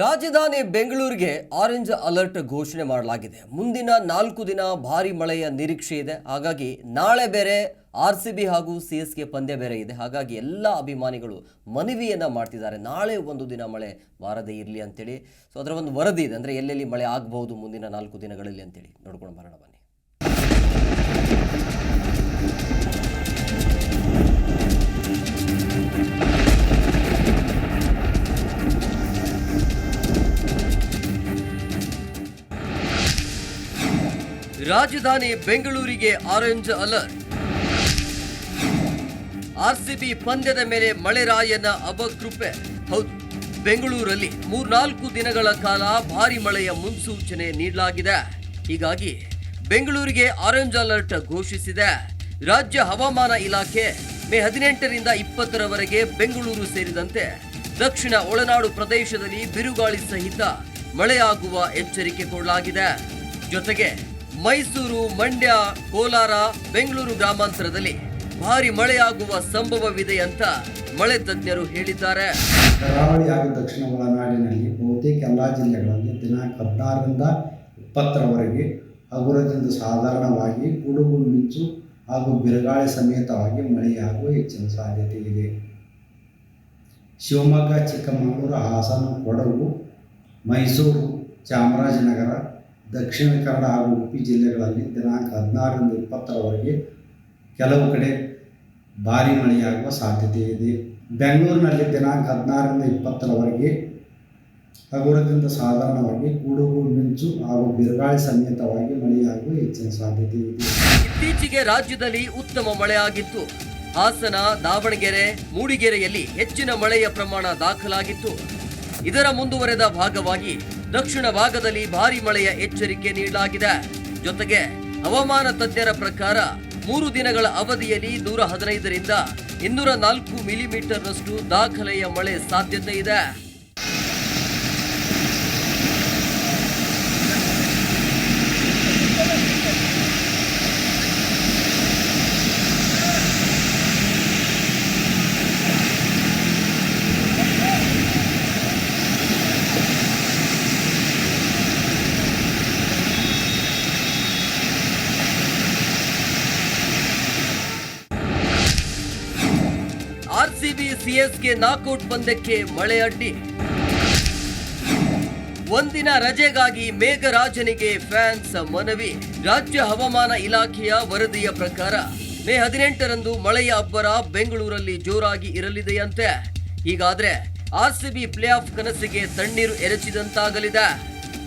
ರಾಜಧಾನಿ ಬೆಂಗಳೂರಿಗೆ orange alert ಘೋಷಣೆ ಮಾಡಲಾಗಿದೆ. ಮುಂದಿನ ನಾಲ್ಕು ದಿನ ಭಾರಿ ಮಳೆಯ ನಿರೀಕ್ಷೆ ಇದೆ. ಹಾಗಾಗಿ ನಾಳೆ ಬೇರೆ ಆರ್ ಸಿ ಬಿ ಹಾಗೂ ಸಿ ಎಸ್ ಕೆ ಪಂದ್ಯ ಬೇರೆ ಇದೆ. ಹಾಗಾಗಿ ಎಲ್ಲ ಅಭಿಮಾನಿಗಳು ಮನವಿಯನ್ನು ಮಾಡ್ತಿದ್ದಾರೆ. ನಾಳೆ ಒಂದು ದಿನ ಮಳೆ ಬಾರದೇ ಇರಲಿ ಅಂತೇಳಿ. ಸೊ ಅದರ ಒಂದು ವರದಿ ಇದೆ. ಅಂದರೆ ಎಲ್ಲೆಲ್ಲಿ ಮಳೆ ಆಗಬಹುದು ಮುಂದಿನ ನಾಲ್ಕು ದಿನಗಳಲ್ಲಿ ಅಂತೇಳಿ ನೋಡ್ಕೊಂಡು ಬರೋಣ ಬನ್ನಿ. ರಾಜಧಾನಿ ಬೆಂಗಳೂರಿಗೆ ಆರೆಂಜ್ ಅಲರ್ಟ್. ಆರ್ಸಿಬಿ ಪಂದ್ಯದ ಮೇಲೆ ಮಳೆರಾಯನ ಅಬಕೃಪೆ ಹೌದು, ಬೆಂಗಳೂರಲ್ಲಿ ಮೂರ್ನಾಲ್ಕು ದಿನಗಳ ಕಾಲ ಭಾರಿ ಮಳೆಯ ಮುನ್ಸೂಚನೆ ನೀಡಲಾಗಿದೆ. ಹೀಗಾಗಿ ಬೆಂಗಳೂರಿಗೆ ಆರೆಂಜ್ ಅಲರ್ಟ್ ಘೋಷಿಸಿದೆ. ರಾಜ್ಯ ಹವಾಮಾನ ಇಲಾಖೆ ಮೇ ಹದಿನೆಂಟರಿಂದ ಇಪ್ಪತ್ತರವರೆಗೆ ಬೆಂಗಳೂರು ಸೇರಿದಂತೆ ದಕ್ಷಿಣ ಒಳನಾಡು ಪ್ರದೇಶದಲ್ಲಿ ಬಿರುಗಾಳಿ ಸಹಿತ ಮಳೆಯಾಗುವ ಎಚ್ಚರಿಕೆ ಕೊಡಲಾಗಿದೆ. ಜೊತೆಗೆ ಮೈಸೂರು, ಮಂಡ್ಯ, ಕೋಲಾರ, ಬೆಂಗಳೂರು ಗ್ರಾಮಾಂತರದಲ್ಲಿ ಭಾರಿ ಮಳೆಯಾಗುವ ಸಂಭವವಿದೆ ಅಂತ ಮಳೆ ತಜ್ಞರು ಹೇಳಿದ್ದಾರೆ. ಕರಾವಳಿ ಹಾಗೂ ದಕ್ಷಿಣ ಒಳನಾಡಿನಲ್ಲಿ ಬಹುತೇಕ ಎಲ್ಲ ಜಿಲ್ಲೆಗಳಲ್ಲಿ ದಿನಾಂಕ ಹದಿನಾರರಿಂದ ಇಪ್ಪತ್ತರವರೆಗೆ ಹಗುರದಿಂದ ಸಾಧಾರಣವಾಗಿ ಗುಡುಗು ಮಿಂಚು ಹಾಗೂ ಬಿರುಗಾಳಿ ಸಮೇತವಾಗಿ ಮಳೆಯಾಗುವ ಹೆಚ್ಚಿನ ಸಾಧ್ಯತೆ ಇದೆ. ಶಿವಮೊಗ್ಗ, ಚಿಕ್ಕಮಗಳೂರು, ಹಾಸನ, ಕೊಡಗು, ಮೈಸೂರು, ಚಾಮರಾಜನಗರ ದಕ್ಷಿಣ ಕನ್ನಡ ಹಾಗೂ ಉಡುಪಿ ಜಿಲ್ಲೆಗಳಲ್ಲಿ ದಿನಾಂಕ ಹದಿನಾರರಿಂದ ಇಪ್ಪತ್ತರವರೆಗೆ ಕೆಲವು ಕಡೆ ಭಾರಿ ಮಳೆಯಾಗುವ ಸಾಧ್ಯತೆ ಇದೆ. ಬೆಂಗಳೂರಿನಲ್ಲಿ ದಿನಾಂಕ ಹದಿನಾರರಿಂದ ಇಪ್ಪತ್ತರವರೆಗೆ ಹಗುರದಿಂದ ಸಾಧಾರಣವಾಗಿ ಗುಡುಗು ಮಿಂಚು ಹಾಗೂ ಬಿರುಗಾಳಿ ಸಮೇತವಾಗಿ ಮಳೆಯಾಗುವ ಹೆಚ್ಚಿನ ಸಾಧ್ಯತೆ ಇದೆ. ಇತ್ತೀಚೆಗೆ ರಾಜ್ಯದಲ್ಲಿ ಉತ್ತಮ ಮಳೆಯಾಗಿತ್ತು. ಹಾಸನ, ದಾವಣಗೆರೆ, ಮೂಡಿಗೆರೆಯಲ್ಲಿ ಹೆಚ್ಚಿನ ಮಳೆಯ ಪ್ರಮಾಣ ದಾಖಲಾಗಿತ್ತು. ಇದರ ಮುಂದುವರೆದ ಭಾಗವಾಗಿ ದಕ್ಷಿಣ ಭಾಗದಲ್ಲಿ ಭಾರಿ ಮಳೆಯ ಎಚ್ಚರಿಕೆ ನೀಡಲಾಗಿದೆ. ಜೊತೆಗೆ ಹವಾಮಾನ ತಜ್ಞರ ಪ್ರಕಾರ ಮೂರು ದಿನಗಳ ಅವಧಿಯಲ್ಲಿ ನೂರ ಹದಿನೈದರಿಂದ ಇನ್ನೂರ ನಾಲ್ಕು ಮಿಲಿಮೀಟರ್ನಷ್ಟು ದಾಖಲೆಯ ಮಳೆ ಸಾಧ್ಯತೆ ಇದೆ ಆರ್ಸಿಬಿ ಸಿಎಸ್ಗೆ ನಾಕೌಟ್ ಪಂದ್ಯಕ್ಕೆ ಮಳೆ ಅಡ್ಡಿ. ಒಂದಿನ ರಜೆಗಾಗಿ ಮೇಘರಾಜನಿಗೆ ಫ್ಯಾನ್ಸ್ ಮನವಿ. ರಾಜ್ಯ ಹವಾಮಾನ ಇಲಾಖೆಯ ವರದಿಯ ಪ್ರಕಾರ, ಮೇ ಹದಿನೆಂಟರಂದು ಮಳೆಯ ಅಬ್ಬರ ಬೆಂಗಳೂರಲ್ಲಿ ಜೋರಾಗಿ ಇರಲಿದೆಯಂತೆ. ಹೀಗಾದ್ರೆ ಆರ್ಸಿಬಿ ಪ್ಲೇ ಆಫ್ ಕನಸಿಗೆ ತಣ್ಣೀರು ಎರಚಿದಂತಾಗಲಿದೆ.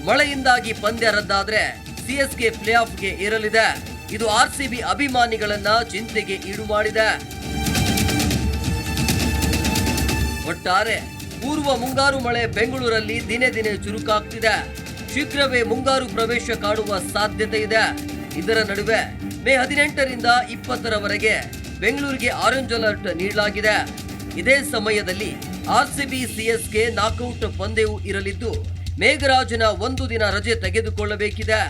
ಮಳೆಯಿಂದಾಗಿ ಪಂದ್ಯ ರದ್ದಾದ್ರೆ ಸಿಎಸ್ಕೆ ಪ್ಲೇ ಆಫ್ಗೆ ಇರಲಿದೆ ಇದು ಆರ್ಸಿಬಿ ಅಭಿಮಾನಿಗಳನ್ನ ಚಿಂತೆಗೆ ಈಡು ಮಾಡಿದೆ. ಒಟ್ಟಾರೆ ಪೂರ್ವ ಮುಂಗಾರು ಮಳೆ ಬೆಂಗಳೂರಲ್ಲಿ ದಿನೇ ದಿನೇ ಚುರುಕಾಗ್ತಿದೆ. ಶೀಘ್ರವೇ ಮುಂಗಾರು ಪ್ರವೇಶ ಕಾಣುವ ಸಾಧ್ಯತೆ ಇದೆ. ಇದರ ನಡುವೆ ಮೇ ಹದಿನೆಂಟರಿಂದ ಇಪ್ಪತ್ತರವರೆಗೆ ಬೆಂಗಳೂರಿಗೆ ಆರೆಂಜ್ ಅಲರ್ಟ್ ನೀಡಲಾಗಿದೆ. ಇದೇ ಸಮಯದಲ್ಲಿ ಆರ್ಸಿಬಿ, ಸಿಎಸ್ಗೆ ನಾಕೌಟ್ ಪಂದ್ಯವು ಇರಲಿದ್ದು, ಮೇಘರಾಜನ ಒಂದು ದಿನ ರಜೆ ತೆಗೆದುಕೊಳ್ಳಬೇಕಿದೆ.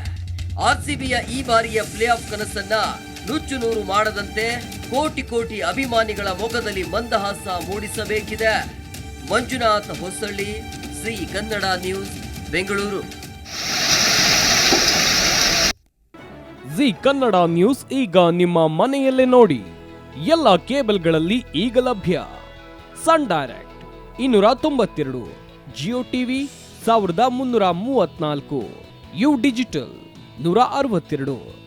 ಆರ್ಸಿಬಿಯ ಈ ಬಾರಿಯ ಪ್ಲೇ ಆಫ್ ಕನಸನ್ನ ನುಚ್ಚು ನೂರು ಮಾಡದಂತೆ ಕೋಟಿ ಕೋಟಿ ಅಭಿಮಾನಿಗಳ ಮೊಗದಲ್ಲಿ ಮಂದಹಾಸ ಮೂಡಿಸಬೇಕಿದೆ. Manjunath Hosalli, Shri Kannada news, Bengaluru. Zee Kannada news ಈಗ ನಿಮ್ಮ ಮನೆಯಲ್ಲೇ ನೋಡಿ. ಎಲ್ಲ ಕೇಬಲ್ಗಳಲ್ಲಿ ಈಗ ಲಭ್ಯ. ಸನ್ ಡೈರೆಕ್ಟ್ ಇನ್ನೂರ ತೊಂಬತ್ತೆರಡು, ಜಿಯೋ ಟಿವಿ ಸಾವಿರದ ಮುನ್ನೂರ ಮೂವತ್ನಾಲ್ಕು ಯು ಡಿಜಿಟಲ್ ನೂರ ಅರವತ್ತೆರಡು.